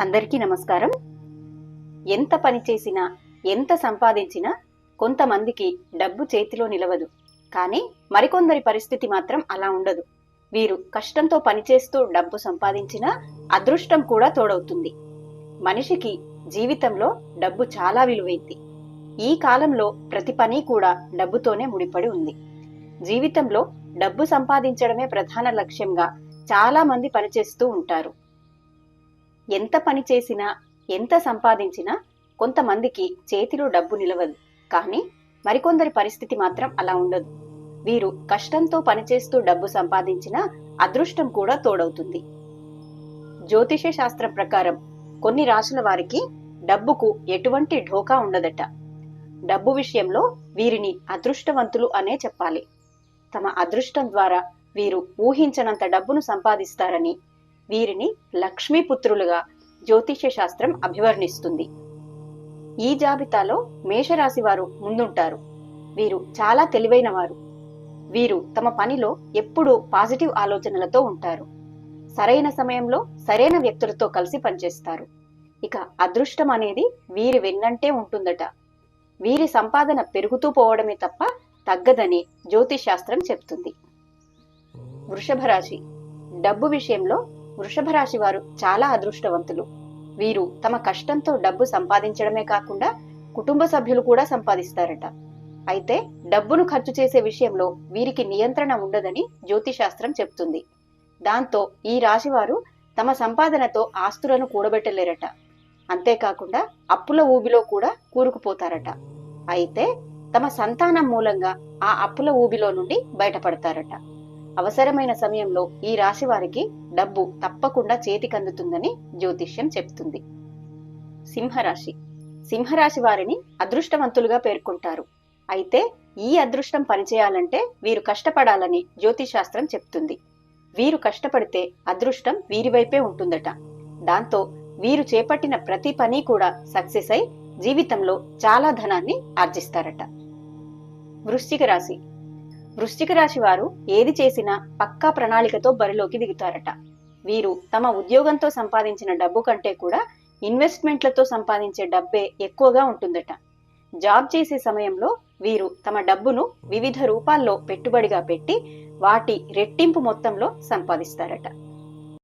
అందరికీ నమస్కారం. ఎంత పని చేసినా ఎంత సంపాదించినా కొంతమందికి డబ్బు చేతిలో నిలవదు. కానీ మరికొందరి పరిస్థితి మాత్రం అలా ఉండదు. వీరు కష్టంతో పనిచేస్తూ డబ్బు సంపాదించినా అదృష్టం కూడా తోడవుతుంది. మనిషికి జీవితంలో డబ్బు చాలా విలువైంది. ఈ కాలంలో ప్రతి పని కూడా డబ్బుతోనే ముడిపడి ఉంది. జీవితంలో డబ్బు సంపాదించడమే ప్రధాన లక్ష్యంగా చాలా మంది పనిచేస్తూ ఉంటారు. ఎంత పని చేసినా ఎంత సంపాదించినా కొంతమందికి చేతిలో డబ్బు నిలవదు. కానీ మరికొందరి పరిస్థితి మాత్రం అలా ఉండదు. వీరు కష్టంతో పనిచేస్తూ డబ్బు సంపాదించినా అదృష్టం కూడా తోడవుతుంది. జ్యోతిష శాస్త్రం ప్రకారం కొన్ని రాశుల వారికి డబ్బుకు ఎటువంటి ఢోకా ఉండదట. డబ్బు విషయంలో వీరిని అదృష్టవంతులు అనే చెప్పాలి. తమ అదృష్టం ద్వారా వీరు ఊహించనంత డబ్బును సంపాదిస్తారని వీరిని లక్ష్మీపుత్రులుగా జ్యోతిష్య శాస్త్రం అభివర్ణిస్తుంది. ఈ జాబితాలో మేషరాశి వారు ముందుంటారు. వీరు చాలా తెలివైన వారు వీరు తమ పనిలో ఎప్పుడూ పాజిటివ్ ఆలోచనలతో ఉంటారు. సరైన సమయంలో సరైన వ్యక్తులతో కలిసి పనిచేస్తారు. ఇక అదృష్టం అనేది వీరి వెన్నంటే ఉంటుందట. వీరి సంపాదన పెరుగుతూ పోవడమే తప్ప తగ్గదని జ్యోతిష్ శాస్త్రం చెప్తుంది. వృషభ రాశి డబ్బు విషయంలో వృషభ రాశి వారు చాలా అదృష్టవంతులు. వీరు తమ కష్టంతో డబ్బు సంపాదించడమే కాకుండా కుటుంబ సభ్యులు కూడా సంపాదిస్తారట. అయితే డబ్బును ఖర్చు చేసే విషయంలో వీరికి నియంత్రణ ఉండదని జ్యోతిశాస్త్రం చెప్తుంది. దాంతో ఈ రాశివారు తమ సంపాదనతో ఆస్తులను కూడబెట్టలేరట. అంతేకాకుండా అప్పుల ఊబిలో కూడా కూరుకుపోతారట. అయితే తమ సంతానం మూలంగా ఆ అప్పుల ఊబిలో నుండి బయటపడతారట. అవసరమైన సమయంలో ఈ రాశి వారికి డబ్బు తప్పకుండా చేతికందుతుందని జ్యోతిష్యం చెప్తుంది. సింహరాశి. సింహరాశి వారిని అదృష్టవంతులుగా పేర్కొంటారు. అయితే ఈ అదృష్టం పనిచేయాలంటే వీరు కష్టపడాలని జ్యోతిశాస్త్రం చెప్తుంది. వీరు కష్టపడితే అదృష్టం వీరి వైపే ఉంటుందట. దాంతో వీరు చేపట్టిన ప్రతి పని కూడా సక్సెస్ అయి జీవితంలో చాలా ధనాన్ని ఆర్జిస్తారట. వృశ్చిక రాశి. వృశ్చిక రాశి వారు ఏది చేసినా పక్కా ప్రణాళికతో బరిలోకి దిగుతారట. వీరు తమ ఉద్యోగంతో సంపాదించిన డబ్బు కంటే కూడా ఇన్వెస్ట్మెంట్లతో సంపాదించే డబ్బే ఎక్కువగా ఉంటుందట. జాబ్ చేసే సమయంలో వీరు తమ డబ్బును వివిధ రూపాల్లో పెట్టుబడిగా పెట్టి వాటి రెట్టింపు మొత్తంలో సంపాదిస్తారట.